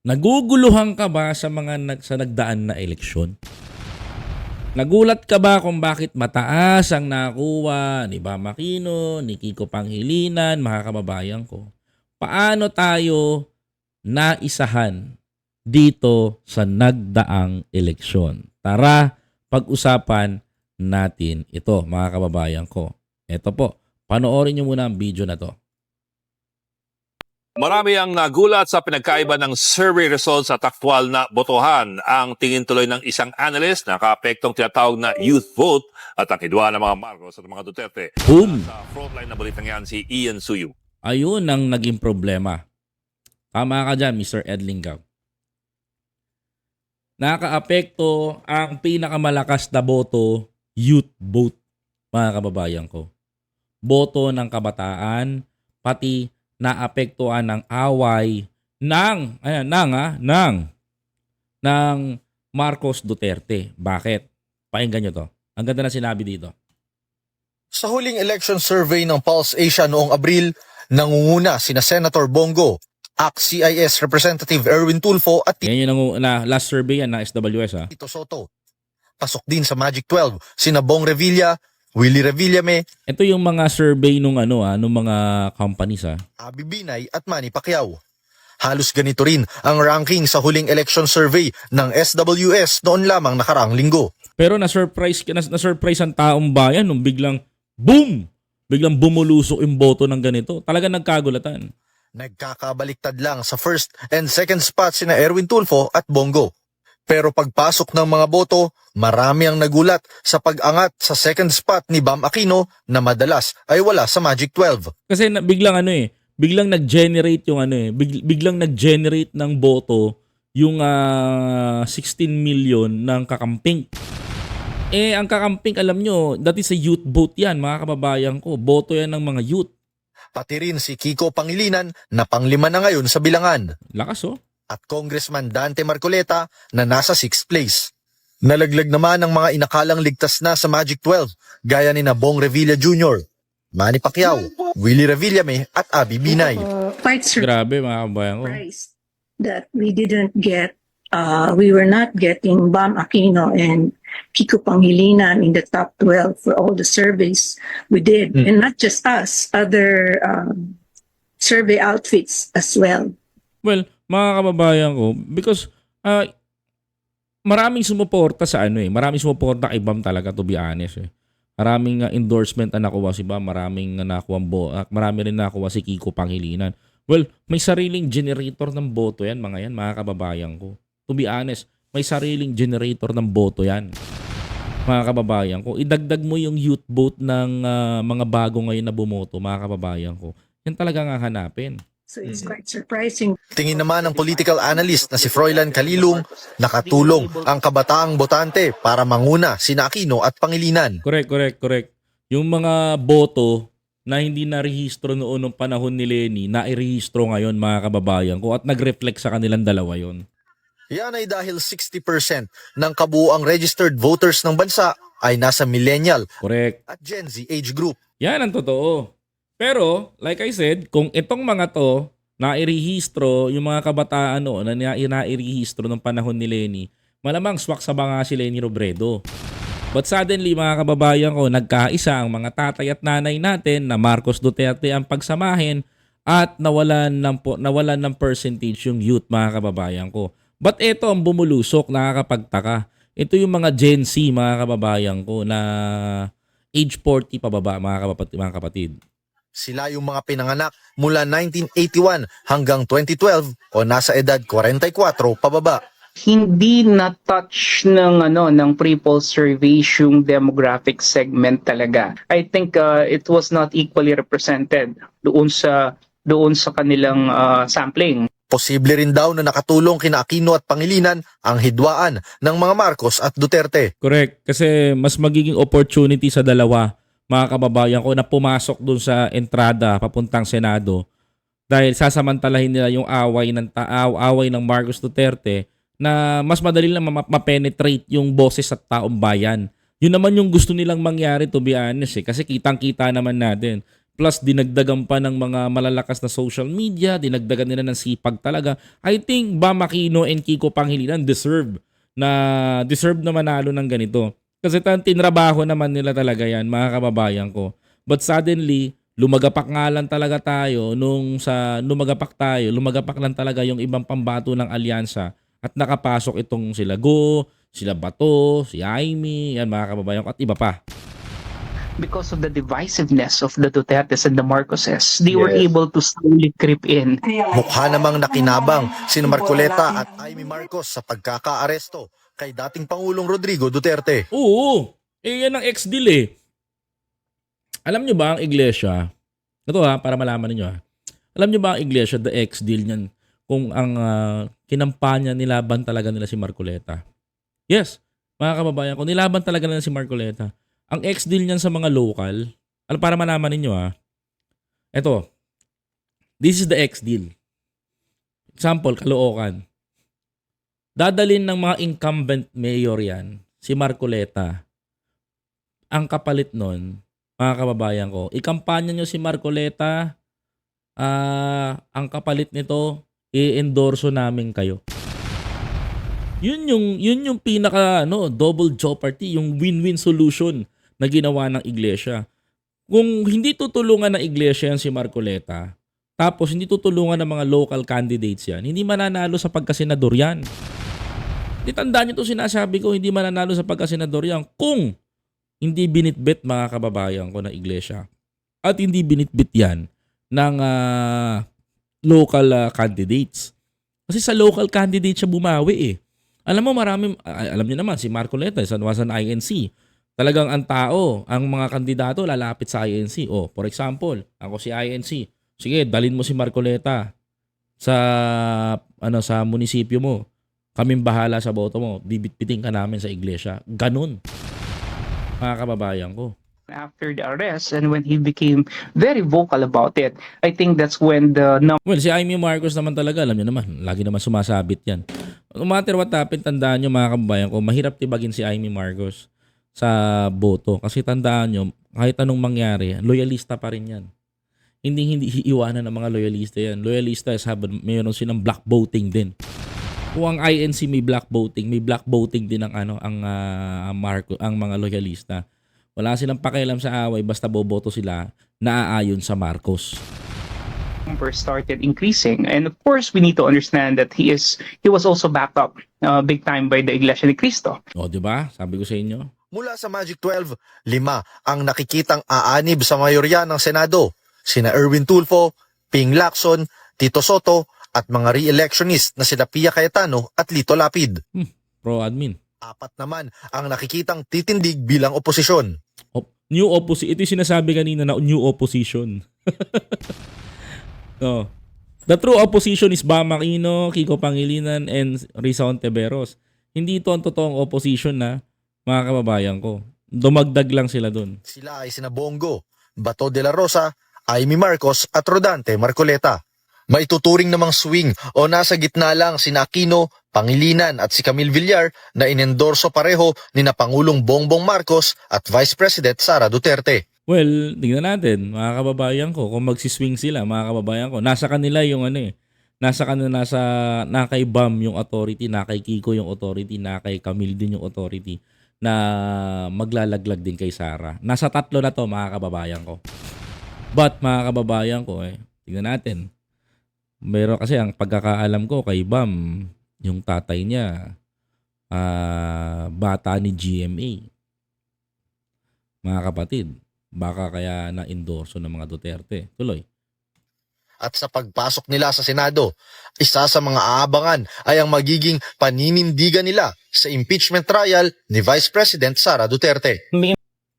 Naguguluhan ka ba sa mga nag, sa nagdaan na eleksyon? Nagulat ka ba kung bakit mataas ang nakuha ni Bam Aquino, ni Kiko Panghilinan, mga kababayan ko? Paano tayo naisahan dito sa nagdaang eleksyon? Tara, pag-usapan natin ito, mga kababayan ko. Ito po, panoorin nyo muna ang video na to. Marami ang nagulat sa pinagkaiba ng survey results at aktwal na botohan. Ang tingin tuloy ng isang analyst na kaapektong tinatawag na youth vote at ang hidwa ng mga Marcos at mga Duterte. Boom! Sa frontline na balitang yan si Ian Suyu. Ayun ang naging problema. Tama ka dyan, Mr. Edlingaw. Nakaapekto ang pinakamalakas na boto, youth vote, mga kababayan ko. Boto ng kabataan, pati naapektuhan ng away ng, ayan, ng, ah, ng, ng Marcos Duterte. Bakit? Pakinggan nyo to. Ang ganda na sinabi dito. Sa huling election survey ng Pulse Asia noong Abril, nangunguna sina Senator Bongo, ACT-CIS Representative Erwin Tulfo at Yan yung na, last survey yan ng SWS ha. Tito Soto. Pasok din sa Magic 12 sina Bong Revilla, Willie Revillame, Ito yung mga survey nung ano ah, nung mga companies ah. Abi Binay at Manny Pacquiao. Halos ganito rin ang ranking sa huling election survey ng SWS noon lamang nakaraang linggo. Pero na-surprise na, na-surprise ang taong bayan nung biglang boom! Biglang bumulusok yung boto ng ganito. Talaga nagkagulatan. Nagkakabaliktad lang sa first and second spot sina Erwin Tulfo at Bongo. Pero pagpasok ng mga boto, marami ang nagulat sa pag-angat sa second spot ni Bam Aquino na madalas ay wala sa Magic 12. Kasi na, biglang ano eh, biglang nag-generate yung ano eh, big- biglang nag-generate ng boto yung ah, 16 million ng kakamping. Eh, ang kakamping, alam nyo, dati sa youth vote yan, mga kababayan ko. Boto yan ng mga youth. Pati rin si Kiko Pangilinan na panglima na ngayon sa bilangan. Lakas oh. At Congressman Dante Marcoleta na nasa 6th place. Nalaglag naman ang mga inakalang ligtas na sa Magic 12 gaya ni na Bong Revilla Jr., Manny Pacquiao, Willie Revillame at Abi Binay. uh, quite Grabe mga kababayan ko. that we didn't get, uh, we were not getting Bam Aquino and Kiko Pangilinan in the top 12 for all the surveys we did. Hmm. And not just us, other um, survey outfits as well. Well, mga kababayan ko, because uh, maraming sumuporta sa ano eh. Maraming sumuporta kay Bam talaga, to be honest eh. Maraming uh, endorsement na nakuha si Bam, maraming uh, nakuha bo, uh, marami rin nakuha si Kiko Pangilinan. Well, may sariling generator ng boto yan, mga yan, mga kababayan ko. To be honest, may sariling generator ng boto yan. Mga kababayan ko, idagdag mo yung youth vote ng uh, mga bago ngayon na bumoto, mga kababayan ko. Yan talaga nga hanapin. So it's quite surprising Tingin naman ng political analyst na si Froilan Kalilung, nakatulong ang kabataang botante para manguna sina Aquino at Pangilinan. Correct, correct, correct. Yung mga boto na hindi na-rehistro noon nung panahon ni Lenny, na-rehistro ngayon mga kababayan ko at nag-reflect sa kanilang dalawa yon. Yan ay dahil 60% ng kabuuang registered voters ng bansa ay nasa millennial Correct. at Gen Z age group. Yan ang totoo. Pero, like I said, kung itong mga to, na-rehistro, yung mga kabataan noon na na- na-rehistro nung panahon ni Lenny, malamang swak sa banga si Lenny Robredo. But suddenly, mga kababayan ko, nagkaisa ang mga tatay at nanay natin na Marcos Duterte ang pagsamahin at nawalan ng, po, nawalan ng percentage yung youth, mga kababayan ko. But ito ang bumulusok, nakakapagtaka. Ito yung mga Gen Z, mga kababayan ko, na age 40 pababa, mga kapatid. Mga kapatid. Sila yung mga pinanganak mula 1981 hanggang 2012 o nasa edad 44 pababa. hindi na-touch ng ano ng pre-poll surveys yung demographic segment talaga. I think uh, it was not equally represented doon sa doon sa kanilang uh, sampling. Posible rin daw na nakatulong kina Aquino at Pangilinan ang hidwaan ng mga Marcos at Duterte. Correct. Kasi mas magiging opportunity sa dalawa, mga kababayan ko, na pumasok dun sa entrada papuntang Senado dahil sasamantalahin nila yung away ng taaw, away ng Marcos Duterte na mas madali lang ma- ma-penetrate yung boses at taong bayan. Yun naman yung gusto nilang mangyari to be honest eh. Kasi kitang-kita naman natin. plus dinagdagan pa ng mga malalakas na social media, dinagdagan nila ng sipag talaga. I think Bam Aquino and Kiko Pangilinan deserve na deserve na manalo ng ganito. Kasi tan tinrabaho naman nila talaga yan, mga kababayan ko. But suddenly, lumagapak nga lang talaga tayo nung sa lumagapak tayo, lumagapak lang talaga yung ibang pambato ng alyansa at nakapasok itong sila Go, sila Bato, si Aimee, yan mga kababayan ko at iba pa. because of the divisiveness of the Dutertes and the Marcoses, they were Yes. able to slowly creep in. Mukha namang nakinabang sina Marcoleta at Amy Marcos sa pagkakaaresto kay dating Pangulong Rodrigo Duterte. Oo. Eh, yan ang ex-deal eh. Alam nyo ba ang iglesia? Ito ha, para malaman niyo ha. Alam nyo ba ang iglesia, the ex-deal niyan, kung ang ah, kinampanya nilaban talaga nila si Marcoleta? Yes, mga kababayan ko, nilaban talaga nila si Marcoleta. Ang ex-deal niyan sa mga local, alam para malaman ninyo ha. Ito, this is the ex-deal. Example, Caloocan. Dadalin ng mga incumbent mayor yan, si Marcoleta. Ang kapalit nun, mga kababayan ko, ikampanya nyo si Marcoleta, ah, ang kapalit nito, i-endorso namin kayo. Yun yung, yun yung pinaka, ano, double jeopardy, yung win-win solution na ginawa ng iglesia. Kung hindi tutulungan ng iglesia yan si Marcoleta, tapos hindi tutulungan ng mga local candidates yan, hindi mananalo sa pagkasenador yan. Di tandaan nyo to sinasabi ko, hindi mananalo sa pagkasenador yan kung hindi binitbit mga kababayan ko ng iglesia. At hindi binitbit yan ng ah, local ah, candidates. Kasi sa local candidate siya bumawi eh. Alam mo marami, alam niyo naman si Marcoleta, sa San INC. Talagang ang tao, ang mga kandidato lalapit sa INC. Oh, for example, ako si INC. Sige, dalin mo si Marcoleta sa ano sa munisipyo mo. Kaming bahala sa boto mo. Bibitbitin ka namin sa iglesia. Ganun. Mga kababayan ko. After the arrest and when he became very vocal about it, I think that's when the Well, si Amy Marcos naman talaga, alam niyo naman, lagi naman sumasabit yan. No matter what happened, tandaan niyo mga kababayan ko, mahirap tibagin si Amy Marcos sa boto. Kasi tandaan niyo, kahit anong mangyari, loyalista pa rin yan. Hindi hindi iiwanan ng mga loyalista yan. Loyalista is have, mayroon silang black voting din. Kung ang INC may black voting, may black voting din ang ano ang ah, Marco, ang mga loyalista. Wala silang pakialam sa away basta boboto sila naaayon sa Marcos. number started increasing. And of course, we need to understand that he is he was also backed up uh, big time by the Iglesia ni Cristo. O, di ba? Sabi ko sa inyo. Mula sa Magic 12, lima ang nakikitang aanib sa mayorya ng Senado. Sina Erwin Tulfo, Ping Lacson, Tito Soto at mga re-electionist na sila Pia Cayetano at Lito Lapid. Pro admin. Apat naman ang nakikitang titindig bilang oposisyon. Op- new opposition. Ito yung sinasabi kanina na new opposition. no. The true opposition is Bam Aquino, Kiko Pangilinan, and Risa Ontiveros. Hindi ito ang totoong opposition na mga kababayan ko. Dumagdag lang sila dun. Sila ay sina Bongo, Bato de la Rosa, Amy Marcos at Rodante Marcoleta. Maituturing namang swing o nasa gitna lang sina Aquino, Pangilinan at si Camille Villar na inendorso pareho ni na Pangulong Bongbong Marcos at Vice President Sara Duterte. Well, tingnan natin, mga kababayan ko, kung magsiswing sila, mga kababayan ko, nasa kanila yung ano eh, nasa kanila, nasa, na kay Bam yung authority, na kay Kiko yung authority, na kay Camille din yung authority, na maglalaglag din kay Sara. Nasa tatlo na to, mga kababayan ko. But, mga kababayan ko, eh, tingnan natin. Meron kasi ang pagkakaalam ko kay Bam, yung tatay niya, ah, bata ni GMA. Mga kapatid, baka kaya na-endorso ng mga Duterte. Tuloy. At sa pagpasok nila sa Senado, isa sa mga aabangan ay ang magiging paninindigan nila sa impeachment trial ni Vice President Sara Duterte.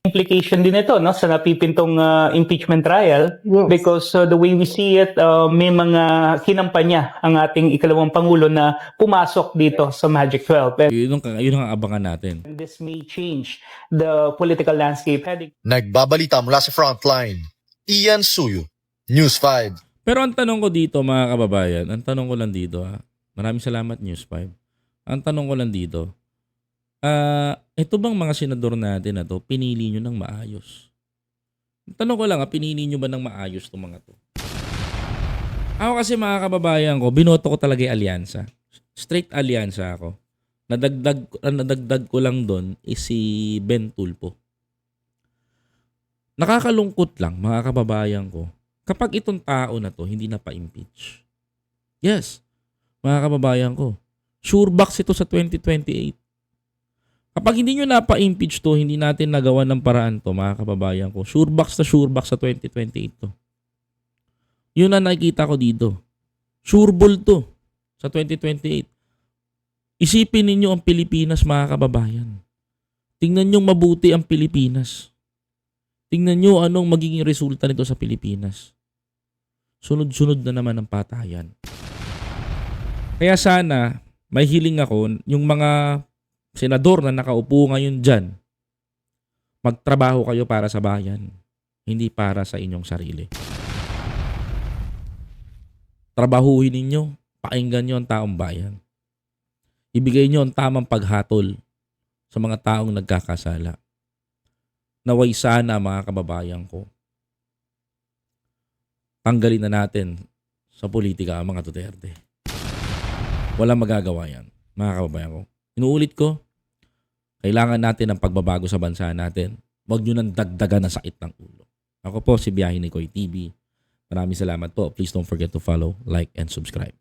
Implication din ito no sa napipintong uh, impeachment trial because uh, the way we see it uh, may mga kinampanya ang ating ikalawang pangulo na pumasok dito sa Magic 12 and Yun ang, yun ang abangan natin. this may change the political landscape heading Nagbabalita mula sa Frontline, Ian Suyo, News 5. Pero ang tanong ko dito mga kababayan, ang tanong ko lang dito ha. Maraming salamat News 5. Ang tanong ko lang dito, ah, ito bang mga senador natin na to, pinili nyo ng maayos? Tanong ko lang, ah, pinili nyo ba ng maayos itong mga to? Ako kasi mga kababayan ko, binoto ko talaga yung alyansa. Straight alyansa ako. Nadagdag, ang nadagdag ko lang doon is si Ben Tulpo. Nakakalungkot lang mga kababayan ko kapag itong tao na to hindi na pa-impeach. Yes, mga kababayan ko. Sure box ito sa 2028. Kapag hindi nyo napa-impeach to, hindi natin nagawa ng paraan to, mga kababayan ko. Sure box na sure box sa 2028 to. Yun ang nakikita ko dito. Sure ball to sa 2028. Isipin ninyo ang Pilipinas, mga kababayan. Tingnan nyo mabuti ang Pilipinas. Tingnan nyo anong magiging resulta nito sa Pilipinas. Sunod-sunod na naman ang patayan. Kaya sana, may hiling ako, yung mga senador na nakaupo ngayon dyan, magtrabaho kayo para sa bayan, hindi para sa inyong sarili. Trabahuhin ninyo, pakinggan nyo ang taong bayan. Ibigay nyo ang tamang paghatol sa mga taong nagkakasala. Naway sana mga kababayan ko, tanggalin na natin sa politika ang mga Duterte. Walang magagawa yan, mga kababayan ko. Inuulit ko, kailangan natin ng pagbabago sa bansa natin. Huwag nyo nang dagdagan ng sakit ng ulo. Ako po si Biyahe ni Koy TV. Maraming salamat po. Please don't forget to follow, like, and subscribe.